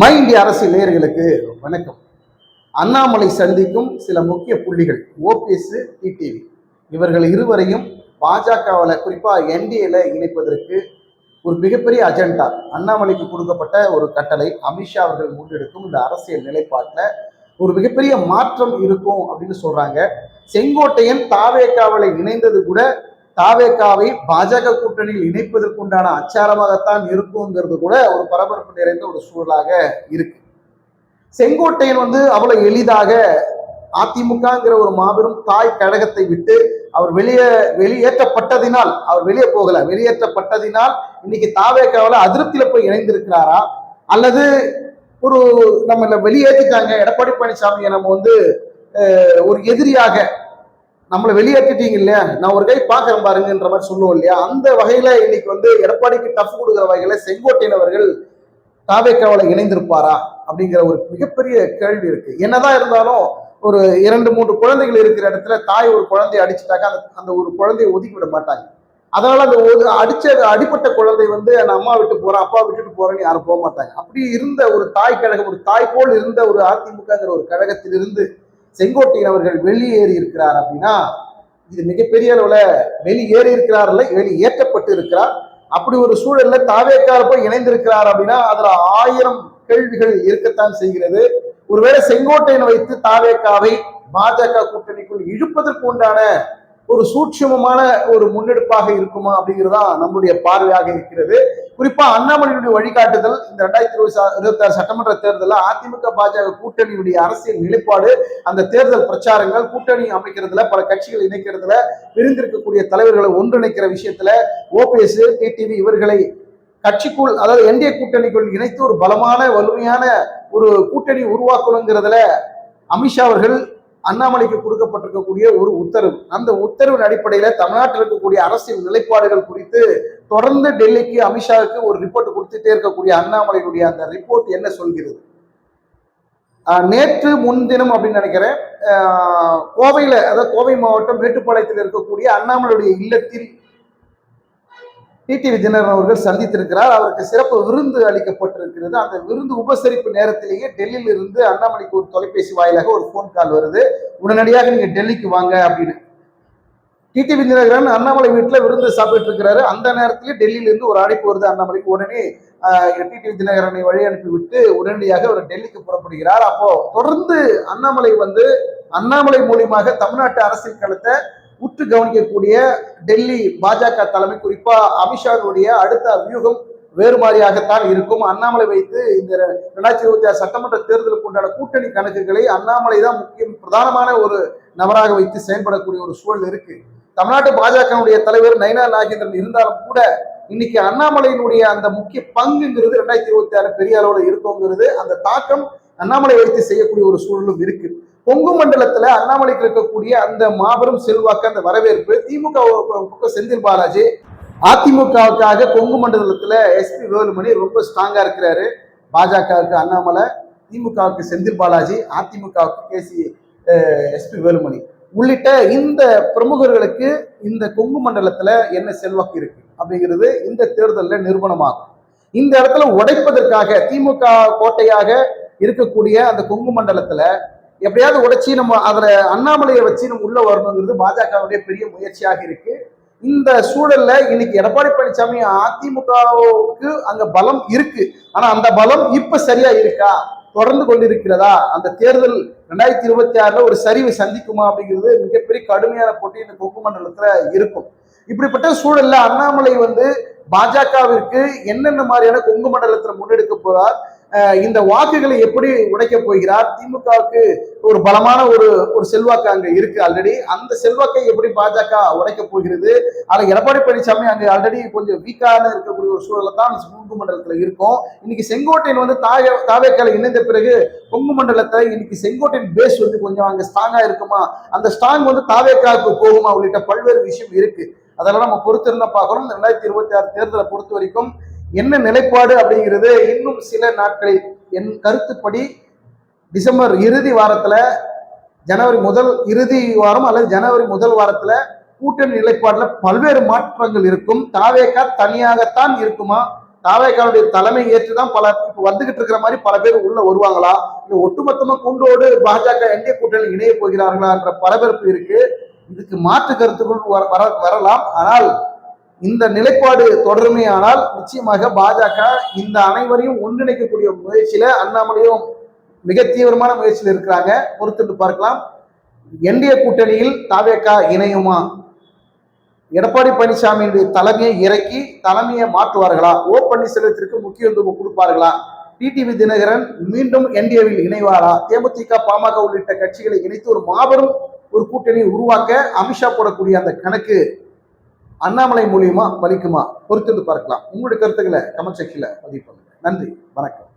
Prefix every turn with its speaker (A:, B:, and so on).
A: My இந்திய அரசியல் நேயர்களுக்கு வணக்கம். அண்ணாமலை சந்திக்கும் சில முக்கிய புள்ளிகள். ஓபிஎஸ் டிடிவி. இவர்கள் இருவரையும் பாஜகவில் குறிப்பாக என்டிஏல இணைப்பதற்கு ஒரு மிகப்பெரிய அஜெண்டா. அண்ணாமலைக்கு கொடுக்கப்பட்ட ஒரு கட்டளை அமித்ஷா அவர்கள் முன்னெடுக்கும் இந்த அரசியல் நிலைப்பாட்டில் ஒரு மிகப்பெரிய மாற்றம் இருக்கும் அப்படின்னு சொல்றாங்க. செங்கோட்டையன் தாவேக்காவலை இணைந்தது கூட தாவேக்காவை பாஜக கூட்டணியில் இணைப்பதற்குண்டான அச்சாரமாகத்தான் இருக்குங்கிறது கூட ஒரு பரபரப்பு நிறைந்த ஒரு சூழலாக இருக்கு. செங்கோட்டையன் வந்து அவ்வளவு எளிதாக அதிமுகங்கிற ஒரு மாபெரும் தாய் கழகத்தை விட்டு அவர் வெளியே வெளியேற்றப்பட்டதினால் அவர் வெளியே போகல வெளியேற்றப்பட்டதினால் இன்னைக்கு தாவேக்காவில் அதிருப்தியில போய் இணைந்திருக்கிறாரா? அல்லது ஒரு நம்ம வெளியேற்றிட்டாங்க எடப்பாடி பழனிசாமியை நம்ம வந்து ஒரு எதிரியாக நம்மளை வெளியேற்றிட்டீங்க இல்லையா நான் ஒரு கை பார்க்குறேன் பாருங்கன்ற மாதிரி சொல்லுவோம் இல்லையா? அந்த வகையில இன்னைக்கு வந்து எடப்பாடிக்கு டஃப் கொடுக்குற வகையில செங்கோட்டையன் அவர்கள் தாவேக்காவில் இணைந்திருப்பாரா? அப்படிங்கிற ஒரு மிகப்பெரிய கேள்வி இருக்கு. என்னதான் இருந்தாலும் ஒரு இரண்டு மூன்று குழந்தைகள் இருக்கிற இடத்துல தாய் ஒரு குழந்தையை அடிச்சுட்டாக்கா அந்த அந்த ஒரு குழந்தையை ஒதுக்கி விட மாட்டாங்க. அதனால அந்த ஒரு அடிச்ச அடிப்பட்ட குழந்தை வந்து நான் அம்மா விட்டு போறேன் அப்பா விட்டுட்டு போறேன்னு யாரும் போக மாட்டாங்க. அப்படி இருந்த ஒரு தாய் கழகம் ஒரு தாய் போல் இருந்த ஒரு அதிமுகங்கிற ஒரு கழகத்திலிருந்து செங்கோட்டையன் அவர்கள் வெளியேறி இருக்கிறார் அப்படின்னா இது மிகப்பெரிய அளவுல வெளியேறி இருக்கிறார் இல்லை வெளியேற்றப்பட்டு இருக்கிறார். அப்படி ஒரு சூழல்ல தாவேக்கார போய் இணைந்திருக்கிறார் அப்படின்னா அதுல ஆயிரம் கேள்விகள் இருக்கத்தான் செய்கிறது. ஒருவேளை செங்கோட்டையின் வைத்து தாவேக்காவை பாஜக கூட்டணிக்குள் இழுப்பதற்கு உண்டான ஒரு சூட்சமமான ஒரு முன்னெடுப்பாக இருக்குமா அப்படிங்கிறதா நம்முடைய பார்வையாக இருக்கிறது. குறிப்பா அண்ணாமலையுடைய வழிகாட்டுதல் இந்த ரெண்டாயிரத்தி இருபது இருபத்தி ஆறு சட்டமன்ற தேர்தலில் அதிமுக பாஜக கூட்டணியுடைய அரசியல் நிலைப்பாடு அந்த தேர்தல் பிரச்சாரங்கள் கூட்டணி அமைக்கிறதுல பல கட்சிகள் இணைக்கிறதுல விரிந்திருக்கக்கூடிய தலைவர்களை ஒன்றிணைக்கிற விஷயத்துல ஓபிஎஸ் டிடிவி இவர்களை கட்சிக்குள் அதாவது என்டிஏ கூட்டணிக்குள் இணைத்து ஒரு பலமான வலிமையான ஒரு கூட்டணி உருவாக்கணுங்கிறதுல அமித்ஷா அவர்கள் அண்ணாமலைக்கு கொடுக்கப்பட்டிருக்கக்கூடிய ஒரு உத்தரவு. அந்த உத்தரவின் அடிப்படையில தமிழ்நாட்டில் இருக்கக்கூடிய அரசின் நிலைப்பாடுகள் குறித்து தொடர்ந்து டெல்லிக்கு அமித்ஷாவுக்கு ஒரு ரிப்போர்ட் கொடுத்துட்டே இருக்கக்கூடிய அண்ணாமலையுடைய அந்த ரிப்போர்ட் என்ன சொல்கிறது? நேற்று முன்தினம் அப்படின்னு நினைக்கிறேன். கோவையில் கோவையில அதாவது கோவை மாவட்டம் மேட்டுப்பாளையத்தில் இருக்கக்கூடிய அண்ணாமலையுடைய இல்லத்தில் டிடிவி தினகரன் அவர்கள் சந்தித்திருக்கிறார். அவருக்கு சிறப்பு விருந்து அளிக்கப்பட்டிருக்கிறது. அந்த விருந்து உபசரிப்பு நேரத்திலேயே டெல்லியில் இருந்து அண்ணாமலைக்கு ஒரு தொலைபேசி வாயிலாக ஒரு ஃபோன் கால் வருது. உடனடியாக நீங்க டெல்லிக்கு வாங்க அப்படின்னு. டிடிவி தினகரன் அண்ணாமலை வீட்டுல விருந்து சாப்பிட்டு இருக்கிறாரு அந்த நேரத்திலேயே டெல்லியில இருந்து ஒரு அழைப்பு வருது அண்ணாமலைக்கு. உடனே டிடிவி தினகரனை வழி அனுப்பி விட்டு உடனடியாக அவர் டெல்லிக்கு புறப்படுகிறார். அப்போ தொடர்ந்து அண்ணாமலை வந்து அண்ணாமலை மூலியமாக தமிழ்நாட்டு அரசியல் களத்தை உற்று கவனிக்கக்கூடிய டெல்லி பாஜக தலைமை குறிப்பா அமித்ஷாவுடைய அடுத்த வியூகம் வேறு மாதிரியாகத்தான் இருக்கும். அண்ணாமலை வைத்து இந்த ரெண்டாயிரத்தி இருபத்தி ஆறு சட்டமன்ற தேர்தலுக்கு உண்டான கூட்டணி கணக்குகளை அண்ணாமலை தான் முக்கியம் பிரதானமான ஒரு நபராக வைத்து செயல்படக்கூடிய ஒரு சூழல் இருக்கு. தமிழ்நாட்டு பாஜகவுடைய தலைவர் நயனா நாகேந்திரன் இருந்தாலும் கூட இன்னைக்கு அண்ணாமலையினுடைய அந்த முக்கிய பங்குங்கிறது ரெண்டாயிரத்தி இருபத்தி ஆறு பெரிய அளவில் இருக்குங்கிறது அந்த தாக்கம் அண்ணாமலை வைத்து செய்யக்கூடிய ஒரு சூழலும் இருக்கு. கொங்கு மண்டலத்துல அண்ணாமலைக்கு இருக்கக்கூடிய அந்த மாபெரும் செல்வாக்கு அந்த வரவேற்பு திமுக பக்கம் செந்தில் பாலாஜி. அதிமுகவுக்காக கொங்கு மண்டலத்துல எஸ்பி வேலுமணி ரொம்ப ஸ்ட்ராங்கா இருக்கிறாரு. பாஜகவுக்கு அண்ணாமலை திமுகவுக்கு செந்தில் பாலாஜி அதிமுகவுக்கு கேசி எஸ்பி வேலுமணி. உள்ளிட்ட இந்த பிரமுகர்களுக்கு இந்த கொங்கு மண்டலத்துல என்ன செல்வாக்கு இருக்கு அப்படிங்கிறது இந்த தேர்தலில் நிறுவனமாகும் இந்த இடத்துல உடைப்பதற்காக திமுக கோட்டையாக இருக்கக்கூடிய அந்த கொங்கு மண்டலத்துல எப்படியாவது உடைச்சி நம்ம அதுல அண்ணாமலையை வச்சு நம்ம உள்ள வரணுங்கிறது பாஜகவுடைய பெரிய முயற்சியாக இருக்கு. இந்த சூழல்ல இன்னைக்கு எடப்பாடி பழனிசாமி அதிமுகவுக்கு அங்க பலம் இருக்கு. ஆனா அந்த பலம் இப்ப சரியா இருக்கா? தொடர்ந்து கொண்டிருக்கிறதா? அந்த தேர்தல் ரெண்டாயிரத்தி இருபத்தி ஆறுல ஒரு சரிவு சந்திக்குமா அப்படிங்கிறது மிகப்பெரிய கடுமையான போட்டி இந்த கொங்கு மண்டலத்துல இருக்கும். இப்படிப்பட்ட சூழல்ல அண்ணாமலை வந்து பாஜகவிற்கு என்னென்ன மாதிரியான கொங்கு மண்டலத்துல முன்னெடுக்க போறார்? இந்த வாக்குகளை எப்படி உடைக்க போகிறார்? திமுகவுக்கு ஒரு பலமான ஒரு ஒரு செல்வாக்கு அங்க இருக்கு ஆல்ரெடி அந்த செல்வாக்கை எப்படி பாஜக உடைக்க போகிறது? ஆனா எடப்பாடி பழனிசாமி அங்க ஆல்ரெடி கொஞ்சம் வீக்கான இருக்கக்கூடிய ஒரு சூழலை தான் கொங்கு மண்டலத்துல இருக்கும். இன்னைக்கு செங்கோட்டையன் வந்து தாய தாவேக்கால இணைந்த பிறகு கொங்கு மண்டலத்துல இன்னைக்கு செங்கோட்டையன் பேஸ் வந்து கொஞ்சம் அங்க ஸ்ட்ராங்கா இருக்குமா? அந்த ஸ்ட்ராங் வந்து தாவேக்காவுக்கு போகுமா? உள்ளிட்ட பல்வேறு விஷயம் இருக்கு. அதெல்லாம் நம்ம பொறுத்திருந்தா பார்க்கணும். இந்த ரெண்டாயிரத்தி இருபத்தி ஆறு தேர்தலை பொறுத்த வரைக்கும் என்ன நிலைப்பாடு அப்படிங்கிறது இன்னும் சில நாட்களில் என் கருத்துப்படி டிசம்பர் இறுதி வாரத்தில் ஜனவரி முதல் இறுதி வாரம் அல்லது ஜனவரி முதல் வாரத்தில் கூட்டணி நிலைப்பாட்டில் பல்வேறு மாற்றங்கள் இருக்கும். தாவேக்கா தனியாகத்தான் இருக்குமா? தாவேக்காவுடைய தலைமை ஏற்றுதான் பல இப்போ வந்துகிட்டு இருக்கிற மாதிரி பல பேர் உள்ள வருவாங்களா? இல்லை ஒட்டுமொத்தமாக கூண்டோடு பாஜக என்டிஏ கூட்டணி இணைய போகிறார்களா என்ற பரபரப்பு இருக்கு. இதுக்கு மாற்று கருத்துக்கள் வர- வர- வரலாம். ஆனால் இந்த நிலைப்பாடு தொடருமே ஆனால் நிச்சயமாக பாஜக இந்த அனைவரையும் ஒன்றிணைக்கக்கூடிய முயற்சியில அண்ணாமலையும் மிக தீவிரமான முயற்சியில் இருக்கிறாங்க. பொறுத்துட்டு பார்க்கலாம். என்டிஏ கூட்டணியில் தாவேக்கா இணையுமா? எடப்பாடி பழனிசாமியுடைய தலைமையை இறக்கி தலைமையை மாற்றுவார்களா? ஓ பன்னீர்செல்வத்திற்கு முக்கியத்துவம் கொடுப்பார்களா? டிடிவி தினகரன் மீண்டும் என்டிஏவில் இணைவாரா? தேமுதிக பாமக உள்ளிட்ட கட்சிகளை இணைத்து ஒரு மாபெரும் ஒரு கூட்டணியை உருவாக்க அமித்ஷா போடக்கூடிய அந்த கணக்கு அண்ணாமலை மூலியமா பலிக்குமா? பொறுத்திருந்து பார்க்கலாம். உங்களுடைய கருத்துக்களை கமெண்ட் செக்ஷன்ல பதிவு பண்ணுங்க. நன்றி. வணக்கம்.